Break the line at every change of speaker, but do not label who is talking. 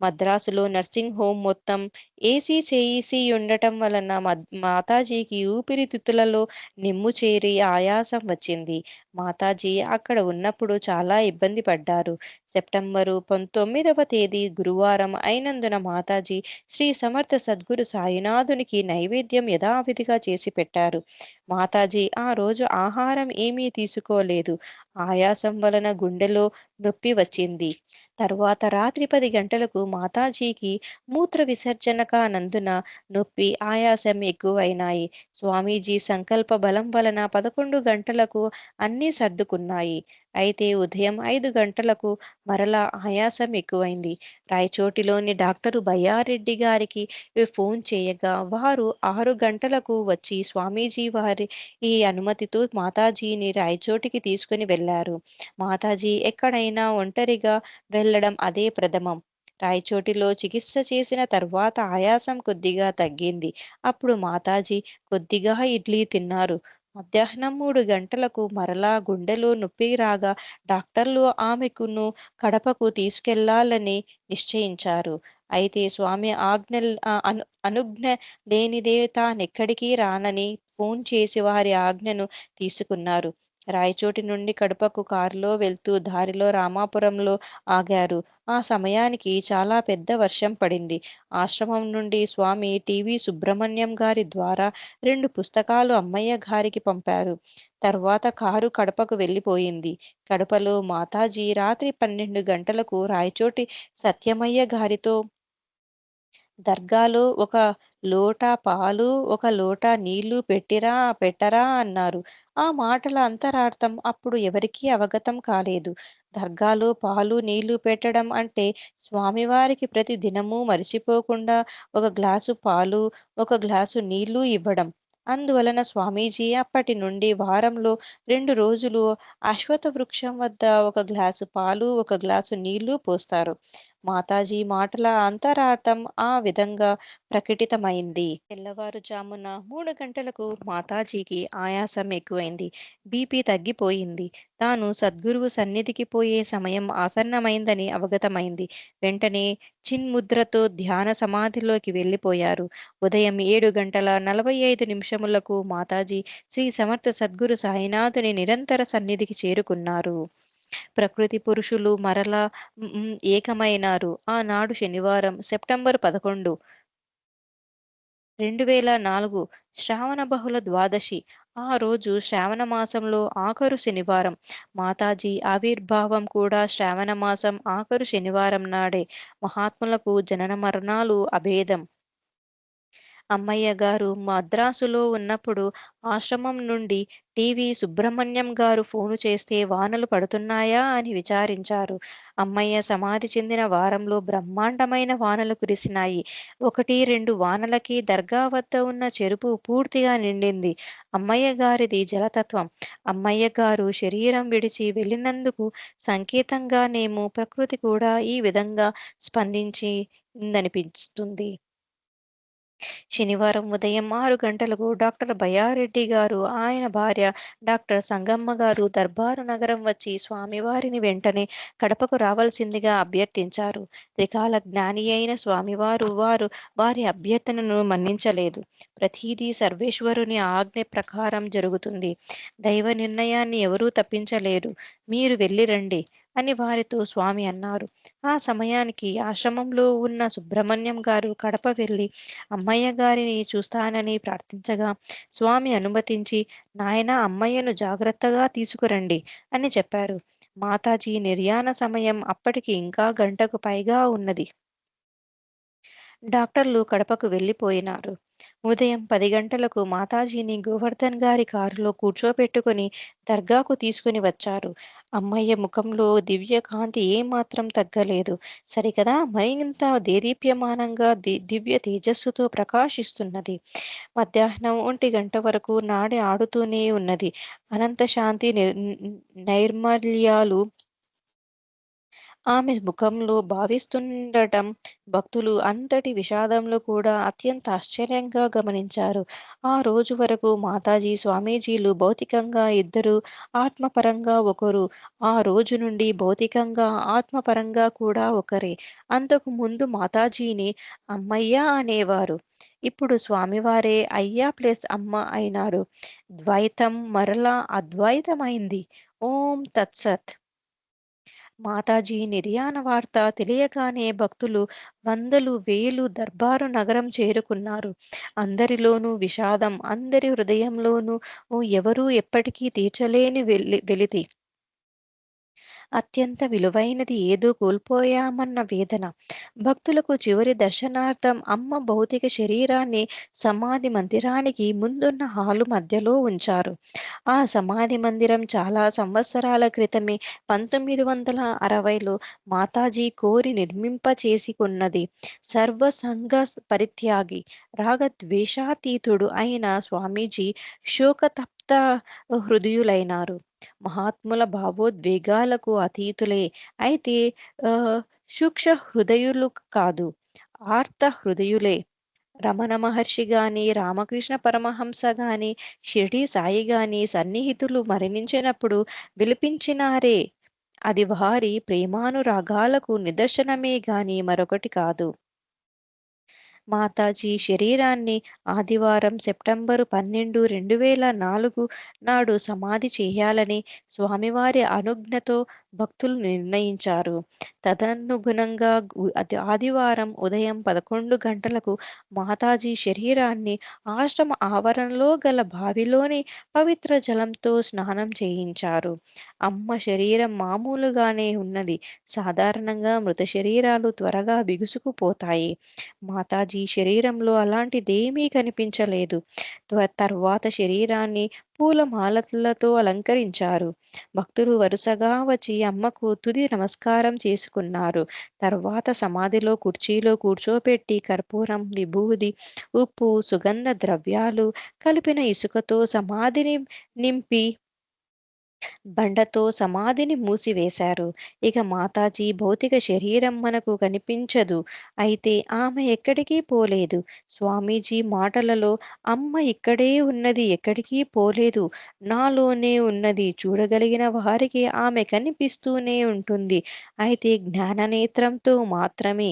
మద్రాసులో nursing home మొత్తం AC చేసి ఉండటం వలన మాతాజీకి ఊపిరితిత్తులలో నిమ్ము చేరి ఆయాసం వచ్చింది. మాతాజీ అక్కడ ఉన్నప్పుడు చాలా ఇబ్బంది పడ్డారు. సెప్టెంబరు పంతొమ్మిదవ తేదీ గురువారం అయినందున మాతాజీ శ్రీ సమర్థ సద్గురు సాయినాథునికి నైవేద్యం యథావిధిగా చేసి పెట్టారు. మాతాజీ ఆ రోజు ఆహారం ఏమీ తీసుకోలేదు. ఆయాసం వలన గుండెలో నొప్పి వచ్చింది. తరువాత రాత్రి పది గంటలకు మాతాజీకి మూత్ర విసర్జనకానందున నొప్పి ఆయాసం ఎక్కువైనాయి. స్వామీజీ సంకల్ప బలం వలన పదకొండు గంటలకు అన్నీ సర్దుకున్నాయి. అయితే ఉదయం ఐదు గంటలకు మరలా ఆయాసం ఎక్కువైంది. రాయచోటిలోని డాక్టరు బయ్యారెడ్డి గారికి ఫోన్ చేయగా వారు ఆరు గంటలకు వచ్చి స్వామీజీ వారి ఈ అనుమతితో మాతాజీని రాయచోటికి తీసుకుని వెళ్ళారు మాతాజీ ఎక్కడైనా ఒంటరిగా వెళ్ళడం అదే ప్రథమం. రాయచోటిలో చికిత్స చేసిన తర్వాత ఆయాసం కొద్దిగా తగ్గింది. అప్పుడు మాతాజీ కొద్దిగా ఇడ్లీ తిన్నారు. మధ్యాహ్నం మూడు గంటలకు మరలా గుండెలో నొప్పి రాగా డాక్టర్లు ఆమెకును కడపకు తీసుకెళ్ళాలని నిశ్చయించారు. అయితే స్వామి ఆజ్ఞ అను అనుజ్ఞ లేనిదే తానెక్కడికి రానని ఫోన్ చేసి వారి ఆజ్ఞను తీసుకున్నారు. రాయచోటి నుండి కడపకు కారులో వెళ్తూ దారిలో రామాపురంలో ఆగారు. ఆ సమయానికి చాలా పెద్ద వర్షం పడింది. ఆశ్రమం నుండి స్వామి టివి సుబ్రహ్మణ్యం గారి ద్వారా రెండు పుస్తకాలు అమ్మయ్య గారికి పంపారు. తర్వాత కారు కడపకు వెళ్ళిపోయింది. కడపలో మాతాజీ రాత్రి పన్నెండు గంటలకు రాయచోటి సత్యమయ్య గారితో దర్గాలో ఒక లోటా పాలు ఒక లోటా నీళ్ళు పెట్టిరా పెట్టరా అన్నారు. ఆ మాటల అంతరార్థం అప్పుడు ఎవరికీ అవగతం కాలేదు. దర్గాలో పాలు నీళ్ళు పెట్టడం అంటే స్వామివారికి ప్రతి దినము మరిచిపోకుండా ఒక గ్లాసు పాలు ఒక గ్లాసు నీళ్ళు ఇవ్వడం. అందువలన స్వామీజీ అప్పటి నుండి వారంలో రెండు రోజులు అశ్వత వృక్షం వద్ద ఒక గ్లాసు పాలు ఒక గ్లాసు నీళ్ళు పోస్తారు. మాతాజీ మాటల అంతరార్థం ఆ విధంగా ప్రకటితమైంది. తెల్లవారుజామున మూడు గంటలకు మాతాజీకి ఆయాసం ఎక్కువైంది. బీపీ తగ్గిపోయింది. తాను సద్గురువు సన్నిధికి పోయే సమయం ఆసన్నమైందని అవగతమైంది. వెంటనే చిన్ముద్రతో ధ్యాన సమాధిలోకి వెళ్ళిపోయారు. ఉదయం ఏడు గంటల నలభై ఐదు నిమిషములకు మాతాజీ శ్రీ సమర్థ సద్గురు సాయినాథుని నిరంతర సన్నిధికి చేరుకున్నారు. ప్రకృతి పురుషులు మరలా ఏకమైనారు. ఆనాడు శనివారం సెప్టెంబర్ పదకొండు. రెండు వేల నాలుగు శ్రావణ బహుళ ద్వాదశి. ఆ రోజు శ్రావణ మాసంలో ఆఖరు శనివారం. మాతాజీ ఆవిర్భావం కూడా శ్రావణ మాసం ఆఖరు శనివారం నాడే. మహాత్ములకు జనన మరణాలు అభేదం. అమ్మయ్య గారు మద్రాసులో ఉన్నప్పుడు ఆశ్రమం నుండి టీవీ సుబ్రహ్మణ్యం గారు ఫోను చేస్తే వానలు పడుతున్నాయా అని విచారించారు. అమ్మయ్య సమాధి చెందిన వారంలో బ్రహ్మాండమైన వానలు కురిసినాయి. ఒకటి రెండు వానలకి దర్గా వద్ద ఉన్న చెరుపు పూర్తిగా నిండింది. అమ్మయ్య గారిది జలతత్వం. అమ్మయ్య గారు శరీరం విడిచి వెళ్ళినందుకు సంకేతంగానేమో ప్రకృతి కూడా ఈ విధంగా స్పందించిందనిపిస్తుంది. శనివారం ఉదయం ఆరు గంటలకు డాక్టర్ బయారెడ్డి గారు ఆయన భార్య డాక్టర్ సంగమ్మ గారు దర్బారు నగరం వచ్చి స్వామివారిని వెంటనే కడపకు రావాల్సిందిగా అభ్యర్థించారు. త్రికాల జ్ఞాని అయిన స్వామివారు వారు వారి అభ్యర్థనను మన్నించలేదు. ప్రతిదీ సర్వేశ్వరుని ఆజ్ఞ ప్రకారం జరుగుతుంది. దైవ నిర్ణయాన్ని ఎవరూ తప్పించలేరు మీరు వెళ్ళిరండి అని వారితో స్వామి అన్నారు. ఆ సమయానికి ఆశ్రమంలో ఉన్న సుబ్రహ్మణ్యం గారు కడప వెళ్ళి అమ్మయ్య గారిని చూస్తానని ప్రార్థించగా స్వామి అనుమతించి నాయన అమ్మయ్యను జాగ్రత్తగా తీసుకురండి అని చెప్పారు. మాతాజీ నిర్యాణ సమయం అప్పటికి ఇంకా గంటకు పైగా ఉన్నది. డాక్టర్లు కడపకు వెళ్ళిపోయినారు. ఉదయం పది గంటలకు మాతాజీని గోవర్ధన్ గారి కారులో కూర్చోపెట్టుకుని దర్గాకు తీసుకుని వచ్చారు. అమ్మయ్య ముఖంలో దివ్య కాంతి ఏమాత్రం తగ్గలేదు. సరికదా? మరింత దేదీప్యమానంగా దివ్య తేజస్సుతో ప్రకాశిస్తున్నది. మధ్యాహ్నం ఒంటి గంట వరకు నాడి ఆడుతూనే ఉన్నది. అనంత శాంతి నైర్మల్యాలు ఆమె ముఖంలో భావిస్తుండటం భక్తులు అంతటి విషాదంలో కూడా అత్యంత ఆశ్చర్యంగా గమనించారు. ఆ రోజు వరకు మాతాజీ, స్వామీజీలు భౌతికంగా ఇద్దరు, ఆత్మపరంగా ఒకరు. ఆ రోజు నుండి భౌతికంగా, ఆత్మపరంగా కూడా ఒకరే. అంతకు ముందు మాతాజీని అమ్మయ్య అనేవారు. ఇప్పుడు స్వామివారే అయ్యా ప్లస్ అమ్మ అయినారు. ద్వైతం మరలా అద్వైతమైంది. ఓం తత్సత్. మాతాజీ నిర్యాణ వార్త తెలియగానే భక్తులు వందలు, వేలు దర్బారు నగరం చేరుకున్నారు. అందరిలోనూ విషాదం, అందరి హృదయంలోనూ ఎవరూ ఎప్పటికీ తీర్చలేని వెలి వెలితి. అత్యంత విలువైనది ఏదో కోల్పోయామన్న వేదన. భక్తులకు చివరి దర్శనార్థం అమ్మ భౌతిక శరీరాన్ని సమాధి మందిరానికి ముందున్న హాలు మధ్యలో ఉంచారు. ఆ సమాధి మందిరం చాలా సంవత్సరాల క్రితమే పంతొమ్మిది వందల అరవైలో మాతాజీ కోరి నిర్మింపచేసికొన్నది. సర్వసంగ పరిత్యాగి, రాగద్వేషాతీతుడు అయిన స్వామీజీ శోకతప్త హృదయులైనారు. మహాత్ముల భావోద్వేగాలకు అతీతులే. అయితే సూక్ష సూక్ష్మ హృదయులు కాదు. ఆర్త హృదయులే. రమణ మహర్షి గాని, రామకృష్ణ పరమహంస గాని, షిరిడీ సాయి గాని సన్నిహితులు మరణించినప్పుడు విలిపించినారే అది వారి ప్రేమానురాగాలకు నిదర్శనమే గాని మరొకటి కాదు. మాతాజీ శరీరాన్ని ఆదివారం సెప్టెంబరు పన్నెండు, రెండు వేల నాలుగు నాడు సమాధి చేయాలని స్వామివారి అనుజ్ఞతో భక్తులు నిర్ణయించారు. తదనుగుణంగా ఆదివారం ఉదయం పదకొండు గంటలకు మాతాజీ శరీరాన్ని ఆశ్రమ ఆవరణలో గల బావిలోని పవిత్ర జలంతో స్నానం చేయించారు. అమ్మ శరీరం మామూలుగానే ఉన్నది. సాధారణంగా మృత శరీరాలు త్వరగా బిగుసుకుపోతాయి. మాతాజీ శరీరంలో అలాంటిదేమీ కనిపించలేదు. తర్వాత శరీరాన్ని పూలమాలలతో అలంకరించారు. భక్తులు వరుసగా వచ్చి అమ్మకు తుది నమస్కారం చేసుకున్నారు. తర్వాత సమాధిలో కుర్చీలో కూర్చోపెట్టి కర్పూరం, విభూది, ఉప్పు, సుగంధ ద్రవ్యాలు కలిపిన ఇసుకతో సమాధిని నింపి బండతో సమాధిని మూసివేశారు. ఇక మాతాజీ భౌతిక శరీరం మనకు కనిపించదు. అయితే ఆమె ఎక్కడికీ పోలేదు. స్వామీజీ మాటలలో అమ్మ ఇక్కడే ఉన్నది ఎక్కడికీ పోలేదు. నాలోనే ఉన్నది. చూడగలిగిన వారికి ఆమె కనిపిస్తూనే ఉంటుంది. అయితే జ్ఞాననేత్రంతో మాత్రమే.